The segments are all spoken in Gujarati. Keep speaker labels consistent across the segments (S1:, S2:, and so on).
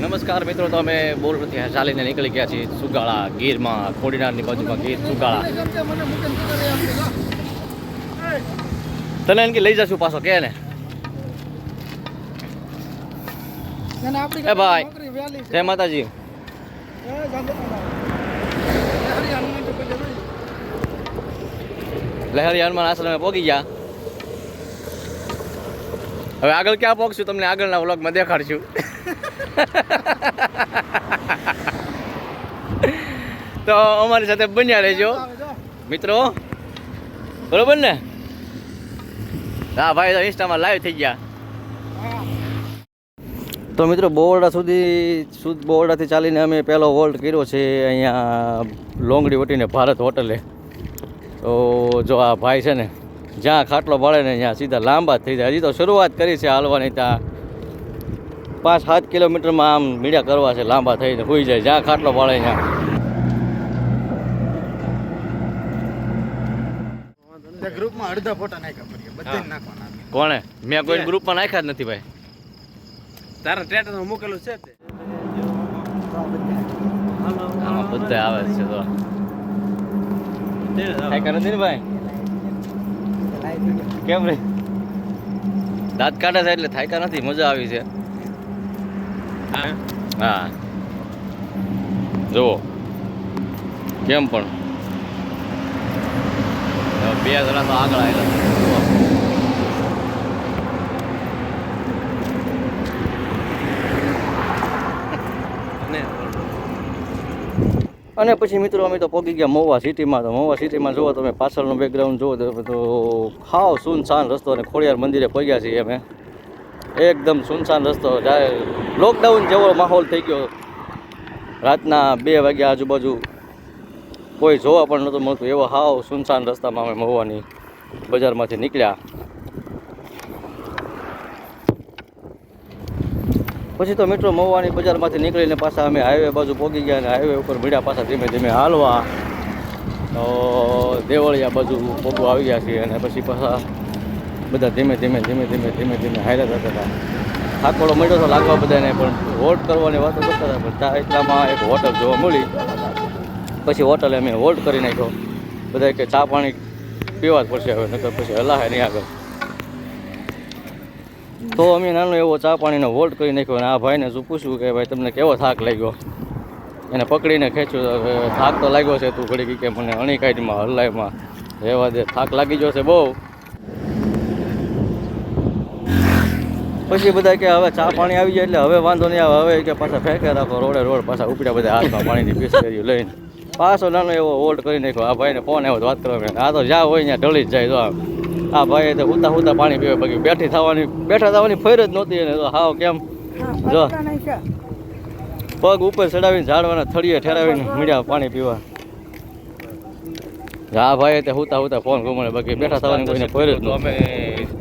S1: નમસ્કાર મિત્રો તો અમે બોરથી ચાલીને નીકળી ગયા છીએ સુગાળા ગીરમાં ખોડીનારની બાજુમાં ગીર સુગાળા. તને એમ કે લઈ જશું પાછો કે ને એ ભાઈ જય માતાજી. લહેરી હનુમાન આશ્રમે પહોંચી ગયા. હવે આગળ ક્યાં પહોંચશું તમને આગળના વ્લોગમાં દેખાડશું. તો અમારી સાથે બન્યા રહેજો. મિત્રો, બરોબર ને? હા, ભાઈ તો ઇન્સ્ટામાં લાઈવ થઈ ગયા. તો મિત્રો બોરડા સુધી, સુદ બોરડાથી ચાલીને અમે પહેલો વોલ્ટ કર્યો છે અહીંયા લોંગડી વટીને ભારત હોટલે. તો જો આ ભાઈ છે ને, જ્યાં ખાટલો પડે ને ત્યાં સીધા લાંબા થઈ જાય. હજી તો શરૂઆત કરી છે હાલવાની ત્યાં. પાંચ સાત કિલોમીટરમાં આમ મીડિયા કરવા છે લાંબા થઈને હોઈ જાય જ્યાં ખાટલો પાડે ત્યાં.
S2: ગ્રુપમાં અડધા ફોટા નાખ્યા પડીએ બધે નાખવાના
S1: કોણે? મેં કોઈ ગ્રુપમાં નાખ્યા જ નથી ભાઈ.
S2: તારા સ્ટેટસ મૂકેલું છે
S1: બધા આવે છે તો. થાય નથી ને ભાઈ? કેમ રે? દાંત કાઢે છે એટલે થાયકા નથી મજા આવી છે. હા. જુઓ. કેમ પણ? બે જણા તો આગળ આવેલા અને પછી મિત્રો અમે તો પહોંચી ગયા મહુવા સિટીમાં. તો મહુવા સિટીમાં જુઓ તમે પાછળનું બેકગ્રાઉન્ડ જુઓ તો ખાવ સુનસાન રસ્તો અને ખોડિયાર મંદિરે પહોંચ્યા છીએ અમે. એકદમ સુનસાન રસ્તો. જાય લોકડાઉન જેવો માહોલ થઈ ગયો, રાતના બે વાગ્યા આજુબાજુ કોઈ જોવા પણ નહોતું મળતું. એવો હાવ સુનસાન રસ્તામાં અમે મહુવાની બજારમાંથી નીકળ્યા. પછી તો મિત્રો મહુવાની બજારમાંથી નીકળીને પાછા અમે હાઈવે બાજુ પહોંચી ગયા અને હાઈવે ઉપર મળ્યા પાછા ધીમે ધીમે હાલવા. તો દેવળિયા બાજુ પગું આવી ગયા છીએ અને પછી પાછા બધા ધીમે ધીમે ધીમે ધીમે ધીમે ધીમે હાયરા થતા હતા. થાકોડો મળ્યો તો લાગવા બધાને પણ હોલ્ડ કરવાની વાતો કરતા હતા, પણ ત્યાં એટલામાં એક હોટલ જોવા મળી. પછી હોટલે અમે હોલ્ડ કરી નાખ્યો. બધા કે ચા પાણી પીવા જ પડશે હવે, નકર પછી હલાહે નહીં આગળ. તો અમે નાનો એવો ચા પાણીનો હોલ્ડ કરી નાખ્યો અને આ ભાઈને શું પૂછ્યું કે ભાઈ તમને કેવો થાક લાગ્યો? એને પકડીને ખેંચ્યું થાક તો લાગ્યો છે તું ઘડી કે મને અણી અણીકાઈમાં હલાઈમાં રહેવા દે, થાક લાગી ગયો છે બહુ. પછી બધા કે હવે ચા પાણી આવી જાય એટલે હવે વાંધો નહીં આવે હવે કે પાછા ફેંકે રાખો રોડે રોડ પાછા ઉપડ્યા બધા હાથમાં પાણીની પીસકરીઓ લઈને. પાછો નાનો એવો હોલ્ડ કરી નાખ્યો આ ભાઈને ફોન આવ્યો વાત કરવા. આ તો જ્યાં હોય ત્યાં ઢળી જ જાય તો આમ. આ ભાઈ તો હુતા હુતા પાણી પીવે બાકી બેઠી થવાની બેઠા થવાની ફેર જ નહોતી એને તો હાવ કેમ જો. પગ ઉપર ચડાવીને ઝાડવાના થળીએ ઠેરાવીને મીડિયા પાણી પીવા. આ ભાઈ તે હુતા હુતા ફોન ઘુમાડે બાકી બેઠા થવાની કોઈને ફેર જ અમે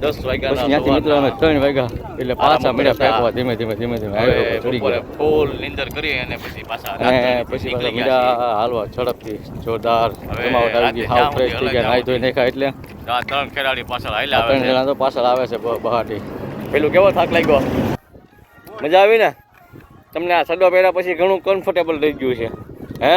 S3: દસ
S1: વાગ્યા ત્યાંથી મિત્રો અમે ત્રણ વાગ્યા એટલે પાછા મળ્યા ફેંકવા ધીમે ધીમે ધીમે ધીમે હાઈવે ચડી ગયા.
S3: ફૂલ નીંદર કરી અને પછી પાછા
S1: પછી પાછા બીજા હાલવા ઝડપથી જોરદાર જમાવટ આવી ગઈ હાવ ફ્રેશ થઈ ગયા નાઈ ધોઈ નાખ્યા એટલે.
S3: ત્રણ ખેલાડી પાછળ હાલ્યા આવે
S1: ત્રણ
S3: છે.
S1: જણા તો પાછળ આવે છે બ- બહારથી. પેલું કેવો થાક લાગ્યો? મજા આવી ને? તમને આ સડો પહેર્યા પછી ઘણું કમ્ફર્ટેબલ થઈ ગયું છે. હે?